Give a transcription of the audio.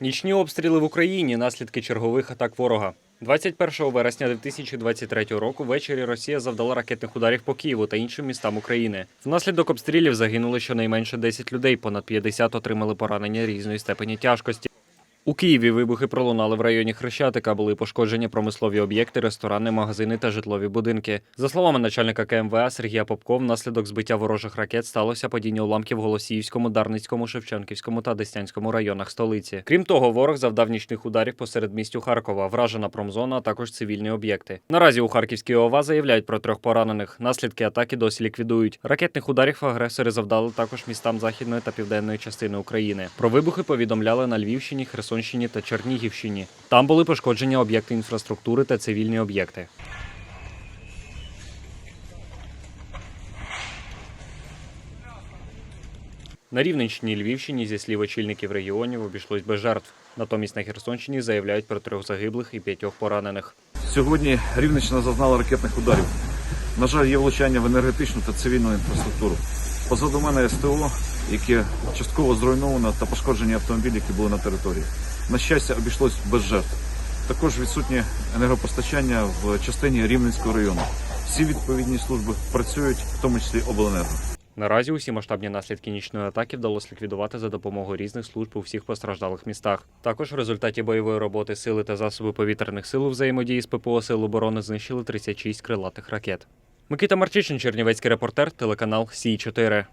Нічні обстріли в Україні наслідки чергових атак ворога. 21 вересня 2023 року ввечері Росія завдала ракетних ударів по Києву та іншим містам України. Внаслідок обстрілів загинули щонайменше 10 людей, понад 50 отримали поранення різної степені тяжкості. У Києві вибухи пролунали в районі Хрещатика. Були пошкоджені промислові об'єкти, ресторани, магазини та житлові будинки. За словами начальника КМВА Сергія Попко, внаслідок збиття ворожих ракет сталося падіння уламків в Голосіївському, Дарницькому, Шевченківському та Деснянському районах столиці. Крім того, ворог завдав нічних ударів посеред містю Харкова, вражена промзона, а також цивільні об'єкти. Наразі у Харківській ОВА заявляють про трьох поранених. Наслідки атаки досі ліквідують. Ракетних ударів агресори завдали також містам західної та південної частини України. Про вибухи повідомляли на Львівщині, Херсонщині та Чернігівщині. Там були пошкодження об'єкти інфраструктури та цивільні об'єкти. На Рівненщині і Львівщині, зі слів очільників регіонів, обійшлось без жертв. Натомість на Херсонщині заявляють про трьох загиблих і п'ятьох поранених. Сьогодні Рівненщина зазнала ракетних ударів. На жаль, є влучання в енергетичну та цивільну інфраструктуру. Позаду мене СТО, яке частково зруйновано та пошкоджені автомобілі, які були на території. На щастя, обійшлось без жертв. Також відсутнє енергопостачання в частині Рівненського району. Всі відповідні служби працюють, в тому числі обленерго. Наразі усі масштабні наслідки нічної атаки вдалося ліквідувати за допомогою різних служб у всіх постраждалих містах. Також в результаті бойової роботи сили та засоби повітряних сил взаємодії з ППО Сил оборони знищили 36 крилатих ракет. Микита Марчишин, Чернівецький репортер, телеканал Сі 4